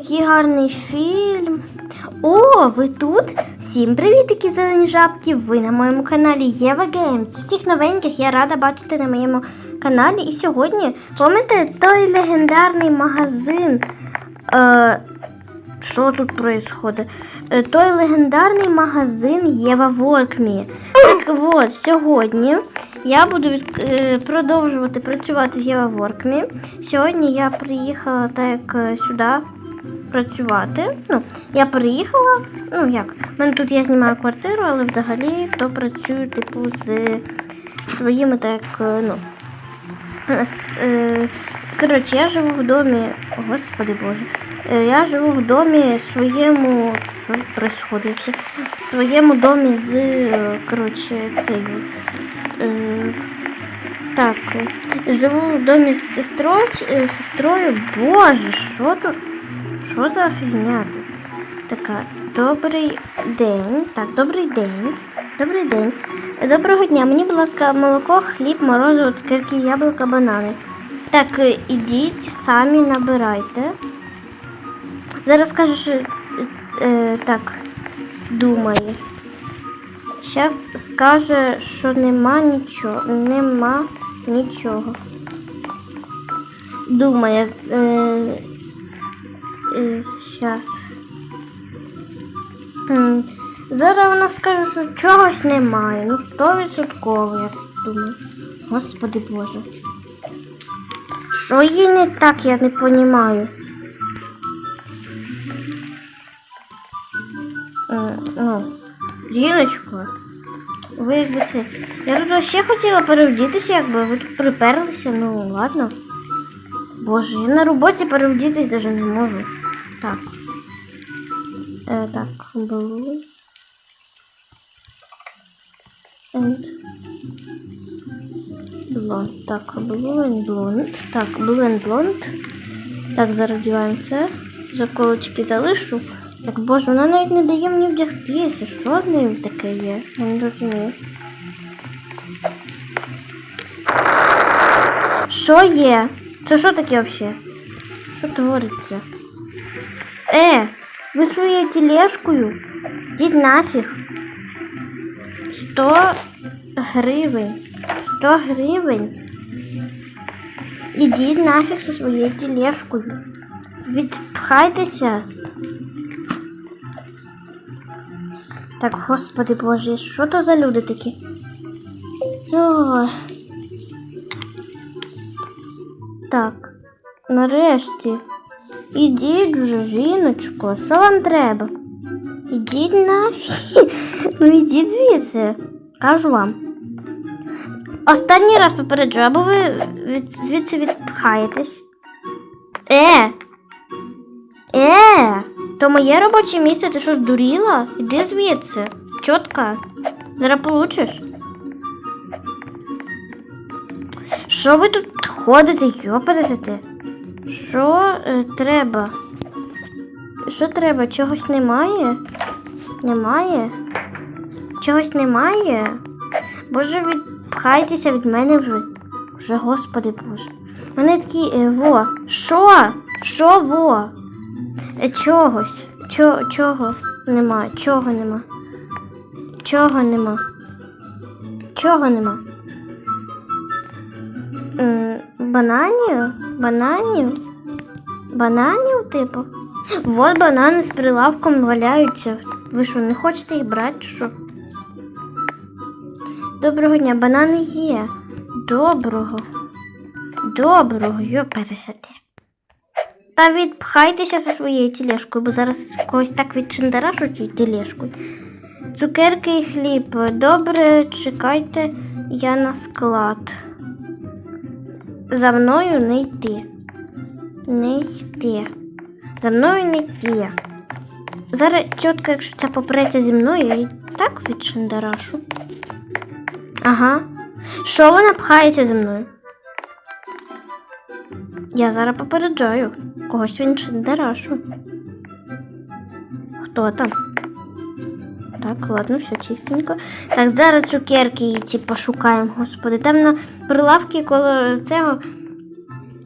Який гарний фільм. О, ви тут? Всім привіт, такі зелені жабки! Ви на моєму каналі Єва Геймс. Всіх новеньких я рада бачити на моєму каналі. І сьогодні, пам'ятаєте, той легендарний магазин. Е, що тут відбувається? Е, той легендарний магазин Єва Воркмі. Так от, сьогодні я буду від, е, продовжувати працювати в Єва Воркмі. Сьогодні я приїхала так е, сюди працювати. Ну, я приїхала, ну як, в мене тут я знімаю квартиру, але взагалі то працюю, типу, з своїми так, е, ну. з, е, Коротше, я живу в домі. Господи Боже. Е, Я живу в домі своєму. Що? В своєму домі з. е, Коротше, цією. Е, так. е, Живу в домі з сестрою. сестрою. Боже, що тут? Що за фігня тут? Така, добрий день. Так, добрий день. Добрий день. Доброго дня. Мені, будь ласка, молоко, хліб, морозиво, цукерки, яблука, банани. Так, е, ідіть, самі набирайте. Зараз скажу, що е, е, так, думає. Зараз скаже, що нема нічого. Нема нічого. Думає. Е, Зараз. Зараз вона скаже, що чогось немає. Ну, стовідсотково, я думаю. Господи Боже. Що їй не так, я не розумію. Ну, жіночко, ви якби це. Я тут ще хотіла перевдітися, якби ви тут приперлися, ну ладно. Боже, я на роботі перевдітись даже не можу. Так. Е, так, blue. And blonde. Так, blue and blonde. Так, blue and blonde. Так, зараз вдіваємо це. Заколочки залишу. Так, боже, вона навіть не дає мені вдягтися. Що з нею таке є? Я не розумію. Що є? Це що таке взагалі? Що твориться? Е, ви своєю тележкою? Йдіть нафіг. 100 гривень. 100 гривень. Ідіть нафіг зі своєю тележкою. Відпхайтеся. Так, господи боже, що то за люди такі? Ой. Так, нарешті. Ідіть вже, жіночко, що вам треба? Ідіть нафіг. Ну ідіть звідси, кажу вам. Останній раз попереджу, або ви від, звідси відпхаєтесь. Е! Е! То моє робоче місце, ти що здуріла? Іди звідси. Чотка. Зараз получиш. Що ви тут ходите, йопасите? Що е, треба? Що треба? Чогось немає? Немає? Чогось немає? Боже, відпхайтеся від мене вже. Вже, господи Боже. Вони такі, е, во. Що? Що во? Е, чогось. Чо, чого нема? Чого нема? Чого нема? Чого нема? М, Бананів? Бананів? Бананів, типу? Вот банани з прилавком валяються. Ви що, не хочете їх брати, що? Доброго дня, банани є. Доброго. Доброго, йо пересяти. Та відпхайтеся зі своєю тележкою, бо зараз когось так відчиндарашу цією тележкою. Цукерки і хліб. Добре, чекайте, я на склад. За мною не йти. Не йти. За мною не йти. Зараз тітка, якщо ця попреться зі мною, я її так відшандарашу. Ага. Що вона пхається зі мною? Я зараз попереджаю. Когось він шандарашу. Хто там? Так, ладно, все чистенько. Так, зараз цукерки ці пошукаємо, господи. Там на прилавці коло цього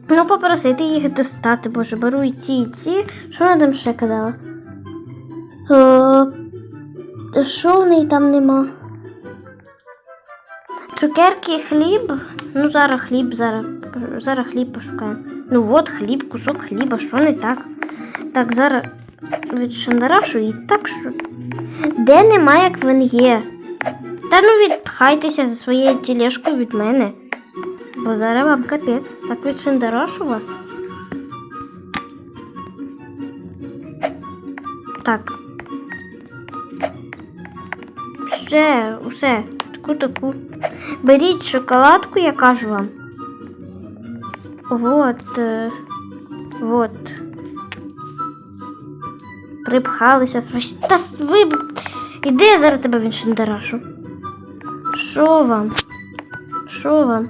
Ну, попросити їх достати, боже, беру і ці, і ці. Що вона там ще казала? Е, що в неї там нема? Цукерки, хліб. Ну, зараз хліб, зараз, зараз хліб пошукаємо. Ну от хліб, кусок хліба, що не так? Так, зараз від шандарашу і так що. Де нема, як він є? Та ну відпхайтеся за своєю тележкою від мене. Бо зараз вам капець. Так від шандарашу вас. Так. Все, усе, таку таку. Беріть шоколадку, я кажу вам. Вот. е, Вот. Припхалися свої. Та ви. Іди я зараз тебе в іншендарашу. Що вам? Що вам?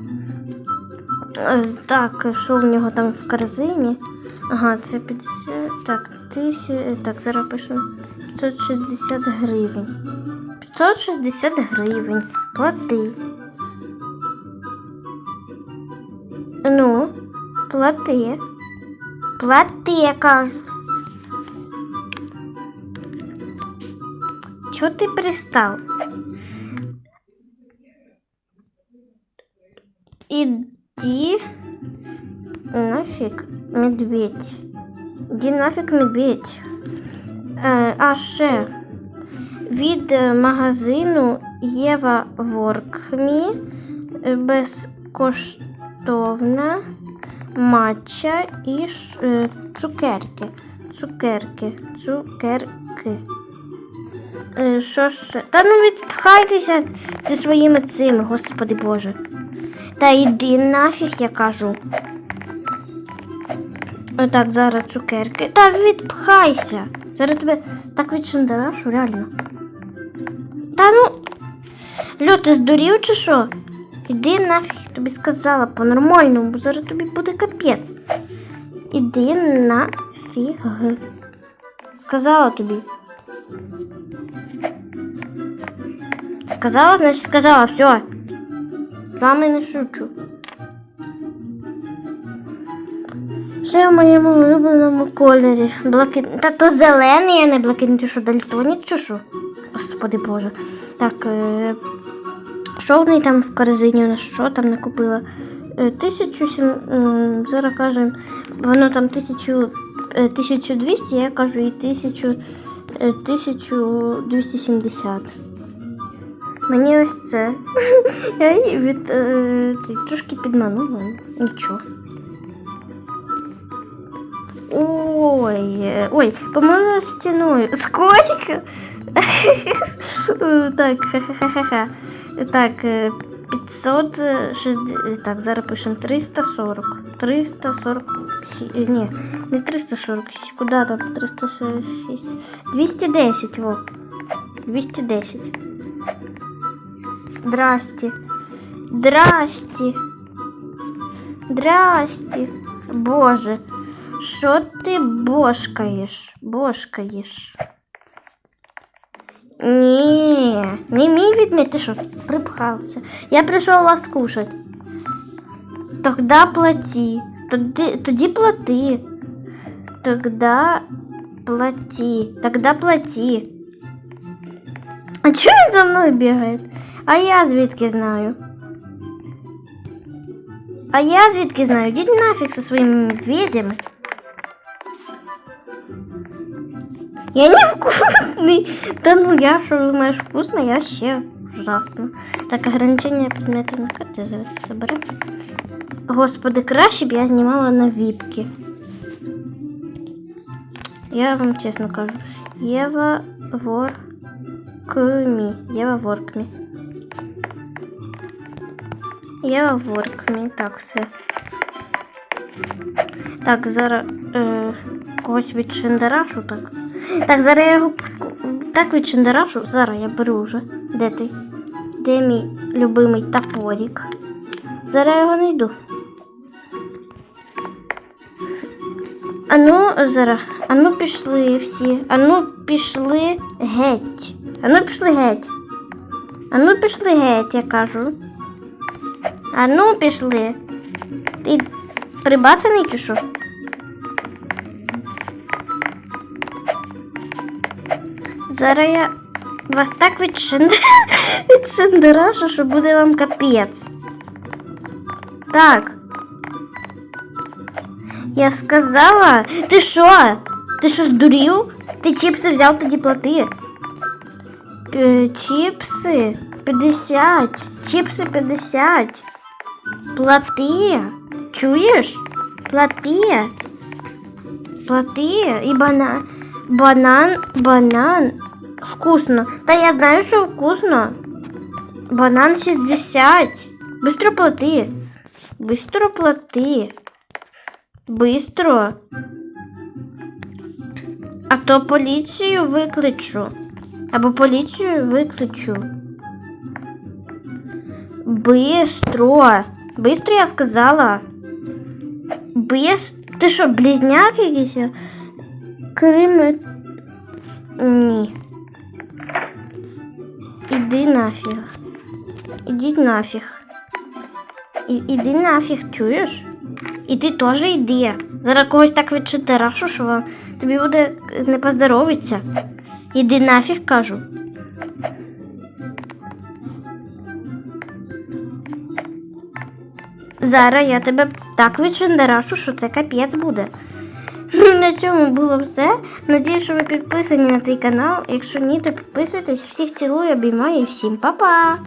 Е, Так, що в нього там в корзині? Ага, це 50. Так, тисяч. Так, зараз пишемо 560 гривень. 560 гривень. Плати. Ну, плати. Плати, я кажу. Чого ти пристав? Иди нафиг, медведь. Іди нафиг, медведь. Е, а ще від магазину Єва Воркмі безкоштовна матча і е, цукерки. Цукерки, цукерки. Е, Що ще? Та ну відпхайтеся зі своїми цими, господи Боже. Та йди нафіг, я кажу. Отак, зараз цукерки. Та відпхайся. Зараз тебе так відшандарашу, реально. Та ну. Льо, ти здурів чи що? Іди нафіг, тобі сказала по-нормальному, бо зараз тобі буде капець. Іди нафіг. Сказала тобі. Сказала, значить сказала, все. З вами не шучу. Ще в моєму улюбленому кольорі. Блакит... Та то зелений, а не блакитний, що дальтонік чи що? Господи Боже. Так, е... що в неї там в корзині? Вона що там накупила? Е, Тисячу сім... Зараз кажемо, воно там тисячу... е, 1200, я кажу і тисячу... е, 1270. Мені ось це. Я її від е, цей, трошки підманула. Нічого. Ой, е, ой, помила стіною. Сколько? Е, Так, ха-ха-ха-ха. Так, е, 560, так, зараз пишемо 340. 340, е, ні, не 346, куди там 346? 210, во. 210. Здрасте. Здрасте. Здрасте. Боже, що ти бошкаєш? Бошкаєш. Ні, не мій відмір, ти що, припхався. Я прийшов вас кушать. Тогда плати. Тоді, тоді плати. Тогда плати. Тогда плати. А чого він за мною бігає? А я звідки знаю? А я звідки знаю? Йдіть нафіг зі своїми медведями. Я не вкусный. Да ну я что думаешь вкусно, я вообще ужасно. Так, ограничення предметів на карті зараз це заберемо. Господи, краще б я знімала на віпки. Я вам чесно кажу. Єва Воркмі. Єва Воркмі. Єва Воркмі. Так, все. Так, зараз е, когось від Шендерашу, так. Так, зараз я його так від Шендерашу. Зараз я беру вже. Де ти? Де мій любимий топорик? Зараз я його знайду. Ану, зараз. Ану пішли всі. Ану пішли геть. Ану пішли геть. Ану пішли геть, я кажу. Ану пішли. Ти прибацаний чи що? Зараз я вас так відшинде... відшиндерашу, що буде вам капець. Так. Я сказала, ти що? Ти що здурів? Ти чіпси взяв тоді плати. Е, Чіпси 50. Чіпси 50. Плати. Чуєш? Плати. Плати. І банан. Банан, банан. Вкусно. Та я знаю, що вкусно. Банан 60. Быстро плати. Быстро плати. Быстро. А то поліцію викличу. Або поліцію викличу. Быстро. Быстро я сказала. Бис... Ти що, близняк якийсь? Крим... Ні. Іди нафіг. Ідіть нафіг. І, іди нафіг, чуєш? І ти теж йди. Зараз когось так відчитарашу, що тобі буде не поздоровиться. Іди нафіг, кажу. Зараз я тебе так відшендерашу, що це капець буде. На цьому було все. Надіюсь, що ви підписані на цей канал. Якщо ні, то підписуйтесь. Всіх цілую, обіймаю і всім па-па!